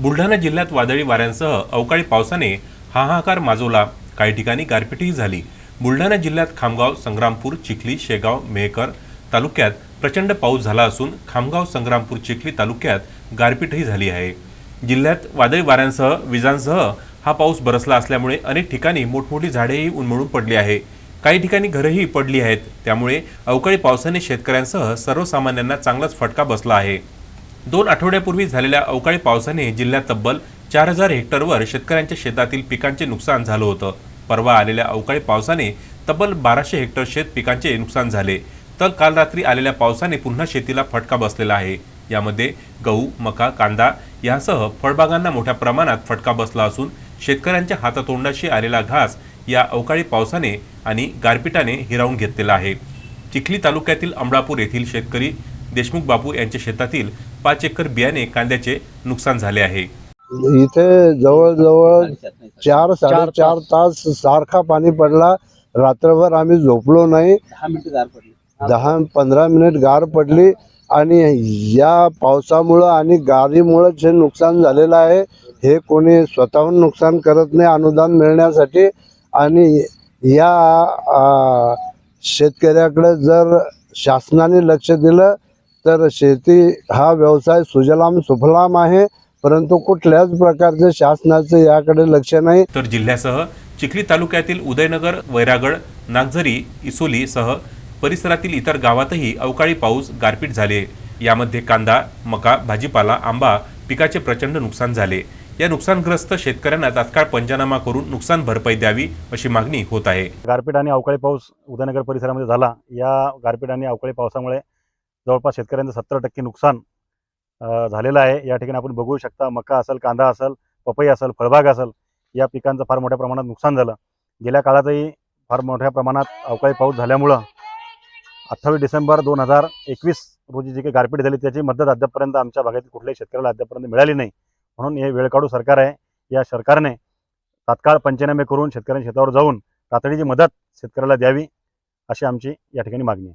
बुलढाणा जिल्ह्यात वादळी वाऱ्यांसह अवकाळी पावसाने हाहाकार माजवला. काही ठिकाणी गारपीटही झाली. बुलढाणा जिल्ह्यात खामगाव संग्रामपूर चिखली शेगाव मेहकर तालुक्यात प्रचंड पाऊस झाला असून खामगाव संग्रामपूर चिखली तालुक्यात गारपीटही झाली आहे. जिल्ह्यात वादळी वाऱ्यांसह विजांसह हा पाऊस बरसला असल्यामुळे अनेक ठिकाणी मोठमोठी झाडेही उन्मळून पडली आहे. काही ठिकाणी घरंही पडली आहेत. त्यामुळे अवकाळी पावसाने शेतकऱ्यांसह सर्वसामान्यांना चांगलाच फटका बसला आहे. दोन आठवड्यापूर्वी झालेल्या अवकाळी पावसाने जिल्ह्यात तब्बल चार हजार हेक्टरवर शेतकऱ्यांच्या शेतातील पिकांचे नुकसान झालं होतं. परवा आलेल्या अवकाळी पावसाने तब्बल बाराशे हेक्टर शेत पिकांचे नुकसान झाले. तर काल रात्री आलेल्या पावसाने पुन्हा शेतीला फटका बसलेला आहे. यामध्ये गहू मका कांदा यासह फळबागांना मोठ्या प्रमाणात फटका बसला असून शेतकऱ्यांच्या हातातोंडाशी आलेला घास या अवकाळी पावसाने आणि गारपिटाने हिरावून घेतलेला आहे. चिखली तालुक्यातील अमळापूर येथील शेतकरी देशमुख बापू यांच्या शेतातील पाच एकर बियाणे कांद्याचे नुकसान झाले आहे. इथे जवळजवळ चार साडेचार तास. सारखा पाणी पडला. रात्रभर आम्ही झोपलो नाही. दहा मिनिटं गार पडली. दहा पंधरा मिनिट गार पडली आणि या पावसामुळं आणि गारीमुळं जे नुकसान झालेलं आहे. हे कोणी स्वतःहून नुकसान करत नाही अनुदान मिळण्यासाठी. आणि या शेतकऱ्याकडे जर शासनाने लक्ष दिलं तर शेती हा व्यवसाय सुजलाम सुफलाम आहे. परंतु कुठल्याच प्रकारचे शासनाचं याकडे लक्ष नाही. तर जिल्ह्यासह चिखली तालुक्यातील उदयनगर वैरागड नागझरी इसोली सह परिसरातील इतर गावातही अवकाळी पाऊस गारपीट झाले. यामध्ये कांदा मका भाजीपाला आंबा पिकाचे प्रचंड नुकसान झाले. या नुकसानग्रस्त शेतकऱ्यांना तात्काळ पंचनामा करून नुकसान भरपाई द्यावी अशी मागणी होत आहे. गारपीट आणि अवकाळी पाऊस उदयनगर परिसरामध्ये झाला. या गारपीट आणि अवकाळी पावसामुळे जवळपास शेतकऱ्यांचं सत्तर टक्के नुकसान झालेलं आहे. या ठिकाणी आपण बघू शकता मका असेल कांदा असेल पपई असेल फळबाग असेल या पिकांचं फार मोठ्या प्रमाणात नुकसान झालं. गेल्या काळातही फार मोठ्या प्रमाणात अवकाळी पाऊस झाल्यामुळं अठ्ठावीस डिसेंबर दोन हजार एकवीस रोजी जी काही गारपीट झाली त्याची मदत अद्यापपर्यंत आमच्या भागातील कुठल्याही शेतकऱ्याला अद्यापपर्यंत मिळाली नाही. म्हणून हे वेळकाढू सरकार आहे. या सरकारने तात्काळ पंचनामे करून शेतकऱ्यांच्या शेतावर जाऊन तातडीची मदत शेतकऱ्याला द्यावी अशी आमची या ठिकाणी मागणी आहे.